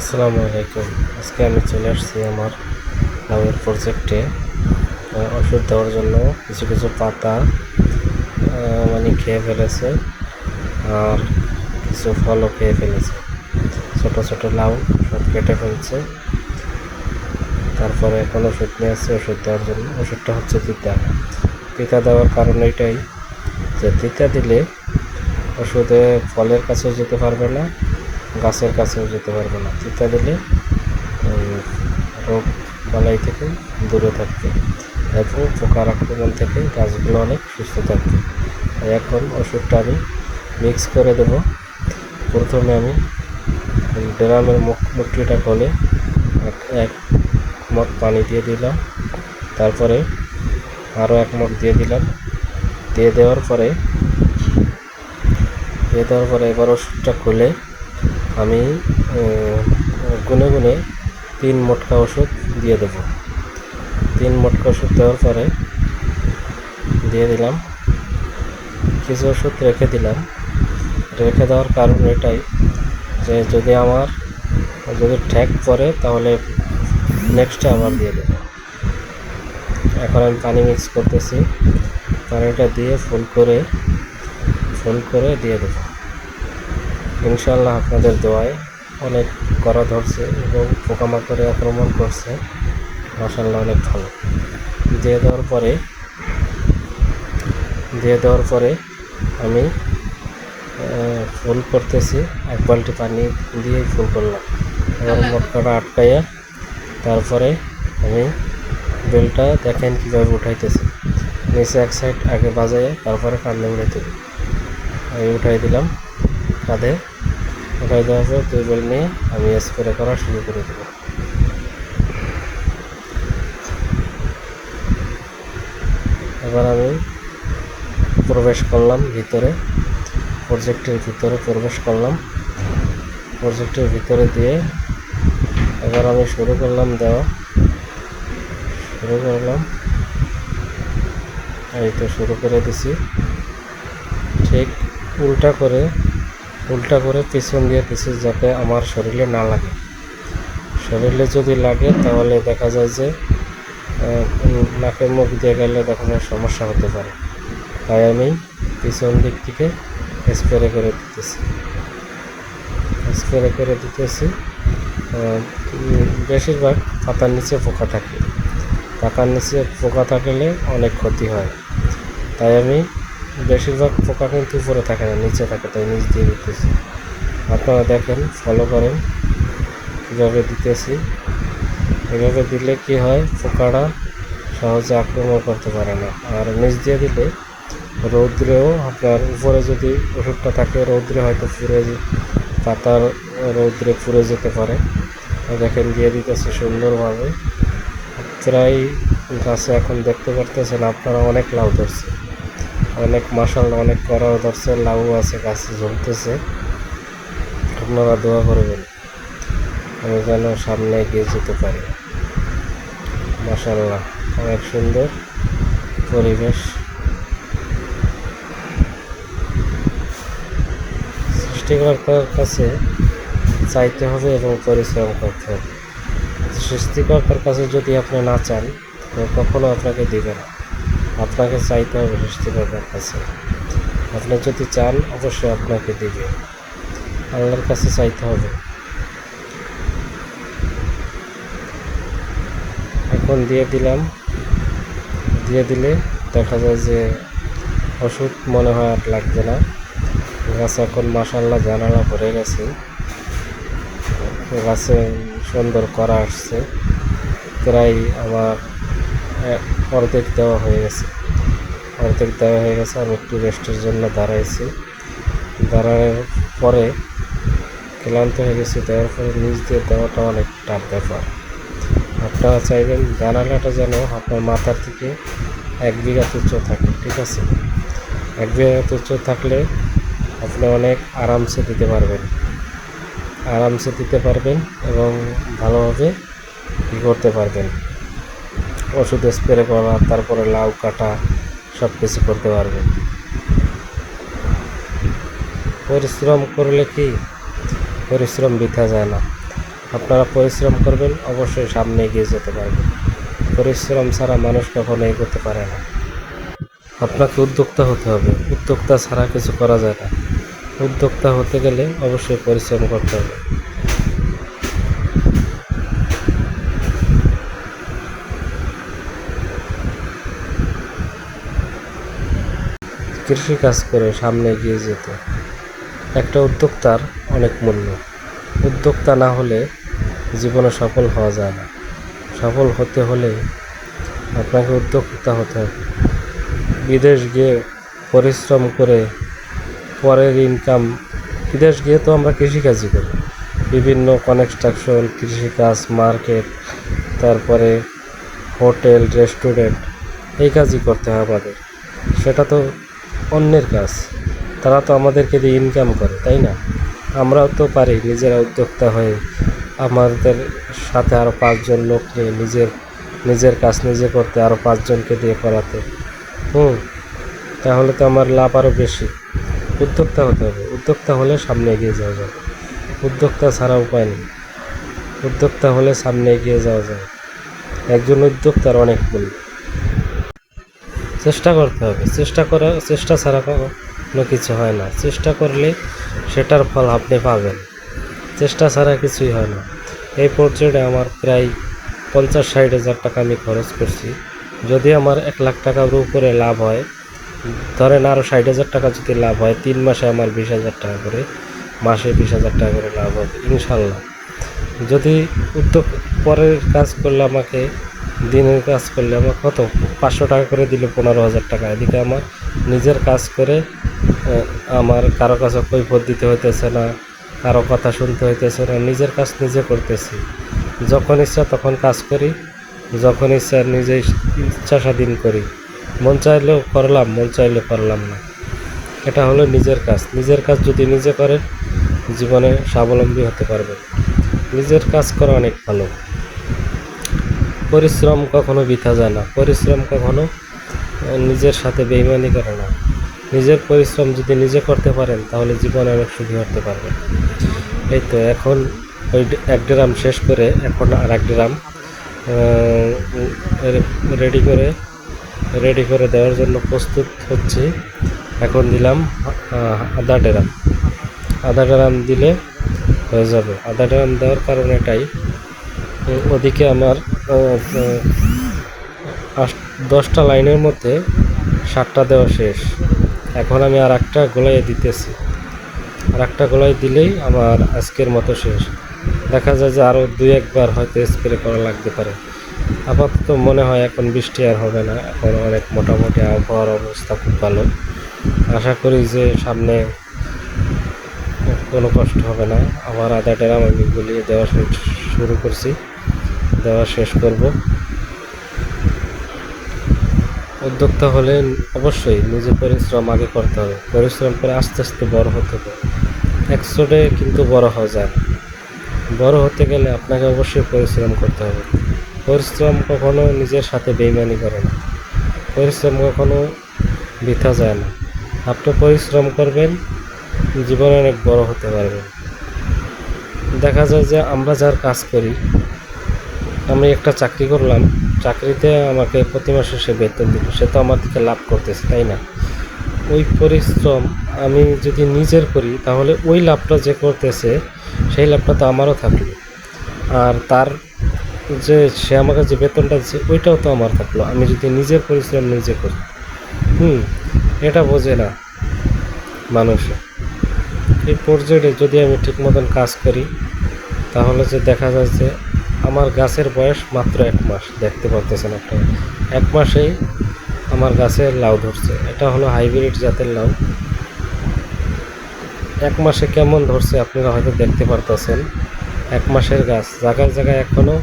আসসালামু আলাইকুম। আজকে আমি চলে আসছি আমার লাউয়ের প্রজেক্টে ওষুধ দেওয়ার জন্য কিছু কিছু পাতা মানে খেয়ে ফেলেছে আর কিছু ফলও খেয়ে ফেলেছে। ছোট ছোট লাউ সব কেটে ফেলছে। তারপরে এখন ওষুধ নিয়ে আসছে ওষুধ দেওয়ার জন্য। ওষুধটা হচ্ছে তিতা। তিতা দেওয়ার কারণ এটাই যে তিতা দিলে ওষুধে ফলের কাছেও যেতে পারবে না গাছের কাছেও যেতে পারবে না। দিলে রোগ বালাই থেকে দূরে থাকবে। এবং পোকার আক্রমণ থেকে গাছগুলো অনেক সুস্থ থাকবে। এখন ওষুধটা আমি মিক্স করে দেব। প্রথমে আমি ড্রামের মুখ মুটলিটা খোলে এক এক মগ পানি দিয়ে দিলাম। তারপরে আরও এক মগ দিয়ে দিলাম। দিয়ে দেওয়ার পরে, দিয়ে দেওয়ার পরে এবার ওষুধটা খুলে আমি গুনে গুনে তিন মোটকা ওষুধ দিয়ে দেবো। তিন মোটকা ওষুধ দেওয়ার পরে দিয়ে দিলাম। কিছু ওষুধ রেখে দিলাম। রেখে দেওয়ার কারণ এটাই যে যদি আমার, যদি ঠ্যাক পড়ে তাহলে নেক্সটে আবার দিয়ে দেবো। এখন আমি পানি মিক্স করতেছি। পানিটা দিয়ে ফুল করে ফুল করে দিয়ে দেবো। ইনশাল্লাহ আপনাদের দোয়ায় অনেক করা ধরছে এবং পোকামাকড়ে আক্রমণ করছে। মশাল্লাহ অনেক ভালো। দিয়ে দেওয়ার পরে, দিয়ে দেওয়ার পরে আমি ফুল করতেছি, এক বালতি পানি দিয়ে ফুল করলাম। এবার মটকাটা আটকাইয়া তারপরে আমি বেলটা দেখেন কীভাবে উঠাইতেছি। নিচে এক সাইড আগে বাজাইয়া তারপরে কান্দে উঠাইতে আমি উঠাই দিলাম কাঁধে। উঠাই দেওয়ার পর দুই বেল নিয়ে আমি স্প্রে করা শুরু করে দেবো। এবার আমি প্রবেশ করলাম ভিতরে প্রজেক্টের ভিতরে প্রবেশ করলাম। প্রজেক্টের ভিতরে দিয়ে এবার আমি শুরু করলাম দেওয়া। শুরু করলাম। এই তো শুরু করে দিছি। ঠিক উল্টা করে উল্টা করে পিছন দিয়ে দিছি যাতে আমার শরীরে না লাগে। শরীরে যদি লাগে তাহলে দেখা যায় যে নাকের মুখ দিয়ে গেলে তখন সমস্যা হতে পারে। তাই আমি পিছন দিক থেকে স্প্রে করে দিতেছি। স্প্রে করে দিতেছি বেশিরভাগ পাতার নিচে পোকা থাকে। পাতার নিচে পোকা থাকলে অনেক ক্ষতি হয়। তাই আমি বেশিরভাগ পোকা কিন্তু উপরে থাকে না, নিচে থাকে, তাই নিচ দিয়ে দিতেছি। আপনারা দেখেন ফলো করেন, কীভাবে দিতেছি। এভাবে দিলে কি হয় পোকাটা সহজে আক্রমণ করতে পারে না। আর নিচ দিয়ে দিলে রৌদ্রেও আপনার উপরে যদি ওষুধটা থাকে, রৌদ্রে হয়তো পুড়ে পাতার রৌদ্রে পুড়ে যেতে পারে। দেখেন, দিয়ে দিতেছে সুন্দরভাবে। প্রায় গাছে এখন দেখতে পারতেছেন, আপনারা অনেক লাউ ধরছে অনেক মাসাল অনেক করাও ধরছে, লাউ আছে, গাছে ঝুলতেছে। আপনারা দোয়া করবেন, আমি যেন সামনে এগিয়ে যেতে পারি। মাসাল্লাহ অনেক সুন্দর পরিবেশ। সৃষ্টিকর্তার কাছে চাইতে হবে এবং পরিশ্রম করতে হবে। সৃষ্টিকর্তার কাছে যদি আপনি না চান কখনো আপনাকে দিবে না। আপনাকে চাইতে হবে সৃষ্টিকর্তার কাছে। আপনি যদি চান, অবশ্যই আপনাকে দিবে। আল্লাহর কাছে চাইতে হবে। এখন দিয়ে দিলাম। দিয়ে দিলে দেখা যায় যে ওষুধ মনে হয় আর লাগবে না। গাছ এখন মাসাল্লাহ জানালা ভরে গেছে। গাছে সুন্দর করা আসছে। প্রায় আমার অর্ধেক দেওয়া হয়ে গেছে। অর্ধেক দেওয়া হয়ে গেছে, আমি একটু রেস্টের জন্য দাঁড়াইছি। দাঁড়ানোর পরে ক্লান্ত হয়ে গেছি, দেওয়ার পরে নিচ দিয়ে দেওয়াটা অনেক টাফ ব্যাপার। আপনারা চাইবেন জানালাটা যেন আপনার মাথার থেকে এক বিঘা তুচ্ছ থাকে, ঠিক আছে? এক বিঘা তুচ্ছ থাকলে আপনি অনেক আরামসে দিতে পারবেন। আরামসে দিতে পারবেন এবং ভালোভাবে কী করতে পারবেন। ওষুধ স্প্রে করা, তারপরে লাউ কাটা সব কিছু করতে পারবেন পরিশ্রম করলে কি? পরিশ্রম বৃথা যায় না। আপনারা পরিশ্রম করবেন, অবশ্যই সামনে এগিয়ে যেতে পারবেন। পরিশ্রম ছাড়া মানুষ কখনো এগোতে পারে না। আপনাকে উদ্যোক্তা হতে হবে। উদ্যোক্তা ছাড়া কিছু করা যায় না। উদ্যোক্তা হতে গেলে অবশ্যই পরিশ্রম করতে হবে। কৃষি কাজ করে সামনে এগিয়ে যেতে। একটা উদ্যোক্তার অনেক মূল্য। উদ্যোক্তা না হলে জীবনে সফল হওয়া যায় না। সফল হতে হলে আপনাকে উদ্যোক্তা হতে হবে। বিদেশ গিয়ে পরিশ্রম করে পরের ইনকাম বিদেশ গিয়ে তো আমরা কৃষিকাজই করি। বিভিন্ন কনস্ট্রাকশন কৃষিকাজ মার্কেট তারপরে হোটেল রেস্টুরেন্ট এই কাজই করতে হয় আমাদের। সেটা তো অন্যের কাজ। তারা তো আমাদেরকে দিয়ে ইনকাম করে, তাই না? আমরাও তো পারি নিজেরা উদ্যোক্তা হয়ে আমাদের সাথে আরও পাঁচজন লোক নিয়ে নিজের নিজের কাজ নিজে করতে আরও পাঁচজনকে দিয়ে করাতে। হুম, তাহলে তো আমার লাভ আরও বেশি। উদ্যোক্তা হতে হবে। উদ্যোক্তা হলে সামনে এগিয়ে যাওয়া যায়। উদ্যোক্তা ছাড়া উপায় নেই। উদ্যোক্তা হলে সামনে এগিয়ে যাওয়া যায়। একজন উদ্যোক্তার অনেক মূল্য চেষ্টা করতে হবে। চেষ্টা করা, চেষ্টা ছাড়া কোনো কিছু হয় না। চেষ্টা করলে সেটার ফল আপনি পাবেন। চেষ্টা ছাড়া কিছুই হয় না। এই পর্যায়ে আমার প্রায় পঞ্চাশ, ষাট হাজার টাকা আমি খরচ করছি। যদি আমার এক লাখ টাকার উপরে লাভ হয়, ধরেন আরও ষাট হাজার টাকা যদি লাভ হয়, তিন মাসে আমার বিশ হাজার টাকা করে, মাসে বিশ হাজার টাকা করে লাভ হবে, ইনশাল্লাহ। যদি উদ্যোগ পরের কাজ করলে আমাকে, দিনের কাজ করলে আমার কত? পাঁচশো টাকা করে দিলে, পনেরো হাজার টাকা। এদিকে আমার নিজের কাজ করে আমার কারও কাছে কৈফত দিতে হইতেছে না, কারও কথা শুনতে হইতেছে না, নিজের কাজ নিজে করতেছি। যখন ইচ্ছা তখন কাজ করি, যখন ইচ্ছা নিজে ইচ্ছা স্বাধীন করি। মন চাইলেও করলাম, মন চাইলেও করলাম না। এটা হলো নিজের কাজ। নিজের কাজ যদি নিজে করেন, জীবনে স্বাবলম্বী হতে পারবেন। নিজের কাজ করা অনেক ভালো। পরিশ্রম কখনো বৃথা যায় না। পরিশ্রম কখনো নিজের সাথে বেইমানি করে না। নিজের পরিশ্রম যদি নিজে করতে পারেন, তাহলে জীবনে অনেক সুখী হতে পারবেন। এই তো এখন ওই এক ড্রাম শেষ করে এখন আর এক ড্রাম রেডি করে রেডি করে দেওয়ার জন্য প্রস্তুত হচ্ছি। এখন দিলাম আধা ড্রাম। আধা ড্রাম দিলে হয়ে যাবে। আধা ড্রাম দেওয়ার কারণ এটাই। ওদিকে আমার দশটা লাইনের মধ্যে সাতটা দেওয়া শেষ। এখন আমি আর একটা গোলায় দিতেছি। আর একটা গোলায় দিলেই আমার আজকের মতো শেষ। দেখা যায় যে আরও দুই একবার হয়তো স্প্রে করা লাগতে পারে। আপাতত মনে হয় এখন বৃষ্টি আর হবে না। এখন অনেক মোটামুটি আবহাওয়ার অবস্থা খুব ভালো। আশা করি যে সামনে কোনো কষ্ট হবে না। আবার আধা ড্রাম আমি গুলিয়ে দেওয়া শুরু করছি। দেওয়া শেষ করব। উদ্যোক্তা হলে অবশ্যই নিজে পরিশ্রম আগে করতে হবে। পরিশ্রম করে আস্তে আস্তে বড় হতে হবে। একশোটে কিন্তু বড় হওয়া যায়। বড় হতে গেলে আপনাকে অবশ্যই পরিশ্রম করতে হবে। পরিশ্রম কখনো নিজের সাথে বেইমানি করে না। পরিশ্রম কখনো বৃথা যায় না। আপনি পরিশ্রম করবেন জীবনে অনেক বড় হতে পারবে। দেখা যায় যে আমরা যার কাজ করি, আমি একটা চাকরি করলাম, চাকরিতে আমাকে প্রতি মাসে সে বেতন দিল, সে তো আমার থেকে লাভ করতেছে, তাই না? ওই পরিশ্রম আমি যদি নিজের করি, তাহলে ওই লাভটা যে করতেছে, সেই লাভটা তো আমারও থাকল। আর তার যে সে আমাকে যে বেতনটা দিচ্ছে ওইটাও তো আমার থাকল। আমি যদি নিজের পরিশ্রম নিজে করি, হুম, এটা বোঝে না মানুষে। এই পর্যায়ে যদি আমি ঠিক মতন কাজ করি, তাহলে যে দেখা যায় যে আমার গাছের বয়স মাত্র এক মাস। দেখতে পারতেছেন একটা এক মাসেই আমার গাছের লাউ ধরছে। এটা হলো হাইব্রিড জাতের লাউ। এক মাসে কেমন ধরছে আপনারা হয়তো দেখতে পারতেছেন। এক মাসের গাছ। জায়গায় জায়গায় এখনও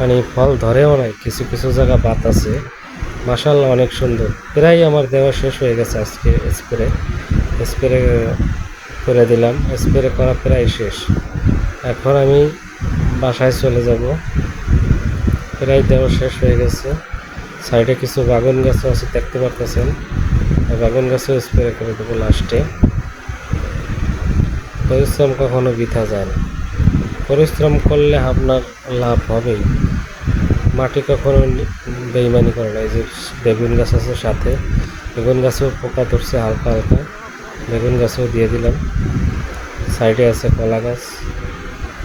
মানে ফল ধরেও নাই। কিছু কিছু জায়গা বাত আছে। মাসাল্লাহ অনেক সুন্দর। প্রায় আমার দেওয়া শেষ হয়ে গেছে আজকে স্প্রে। স্প্রে করে দিলাম, স্প্রে করা প্রায় শেষ। এখন আমি বাসায় চলে যাব। প্রায় দেওয়া শেষ হয়ে গেছে। সাইডে কিছু বাগান গাছও আছে, দেখতে পারতেছেন। বাগান গাছও স্প্রে করে দেবো লাস্টে। পরিশ্রম কখনো বৃথা যায় না। পরিশ্রম করলে আপনার লাভ হবেই। মাটি কখনো বেইমানি করে না। এই যে বেগুন গাছ আছে সাথে, বেগুন গাছেও পোকা ধরছে হালকা হালকা। বেগুন গাছও দিয়ে দিলাম। সাইডে আছে কলা গাছ।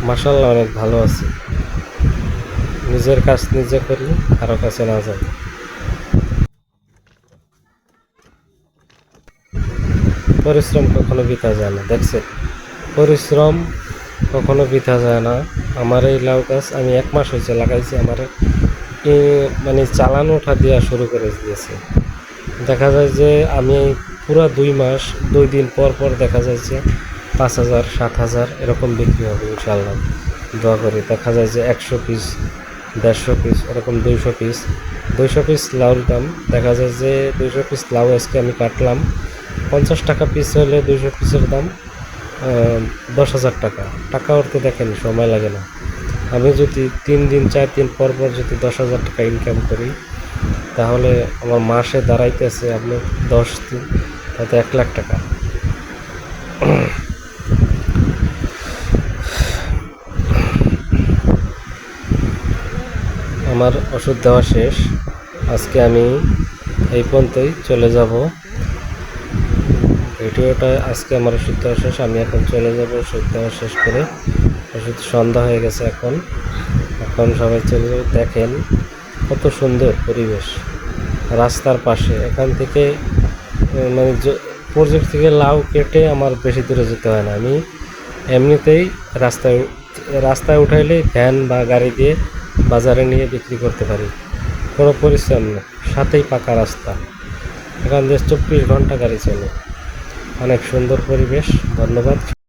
মাসাল্লাহ অনেক ভালো আছে। নিজের কাজ নিজে করি কারও কাছে না যাই পরিশ্রম কখনো বৃথা যায় না দেখছে পরিশ্রম কখনো বৃথা যায় না। আমার এই লাউ গাছ আমি এক মাস হয়েছে লাগাইছি, আমার মানে চালানো ওঠা দেওয়া শুরু করে দিয়েছে। দেখা যায় যে আমি পুরো দুই মাস, দুই দিন পর পর দেখা যায় যে পাঁচ হাজার, সাত হাজার এরকম বিক্রি হবে ইনশাল্লাহ দোয়া করি, দেখা যায় যে একশো পিস দেড়শো পিস এরকম দুইশো পিস দুইশো পিস লাউর দাম, দেখা যায় যে দুইশো পিস লাউ আজকে আমি কাটলাম, পঞ্চাশ টাকা পিস হলে দুইশো পিসের দাম দশ হাজার টাকা। টাকা উঠতে দেখেন, সময় লাগে না। আমি যদি তিন দিন, চার দিন পর পর যদি দশ হাজার টাকা ইনকাম করি, তাহলে আমার মাসে দাঁড়াইতেছে আপনি দশ দিন। তাতে এক লাখ টাকা। আমার ওষুধ দেওয়া শেষ। আজকে আমি এই পর্যন্তই চলে যাব। ভিডিওটা আজকে আমার ওষুধ দেওয়া শেষ, আমি এখন চলে যাব ওষুধ দেওয়া শেষ করে। ওষুধ সন্ধ্যা হয়ে গেছে এখন। এখন সবাই চলে যাবে। দেখেন কত সুন্দর পরিবেশ। রাস্তার পাশে। এখান থেকে মানে প্রজেক্ট থেকে লাউ কেটে আমার বেশি দূরে যেতে হয় না। আমি এমনিতেই রাস্তায় রাস্তায় উঠাইলেই ভ্যান বা গাড়ি দিয়ে বাজারে নিয়ে বিক্রি করতে পারি। কোনো পরিশ্রম নেই, সাথেই পাকা রাস্তা। এখান দিয়ে চব্বিশ ঘণ্টা গাড়ি চলে। অনেক সুন্দর পরিবেশ, ধন্যবাদ।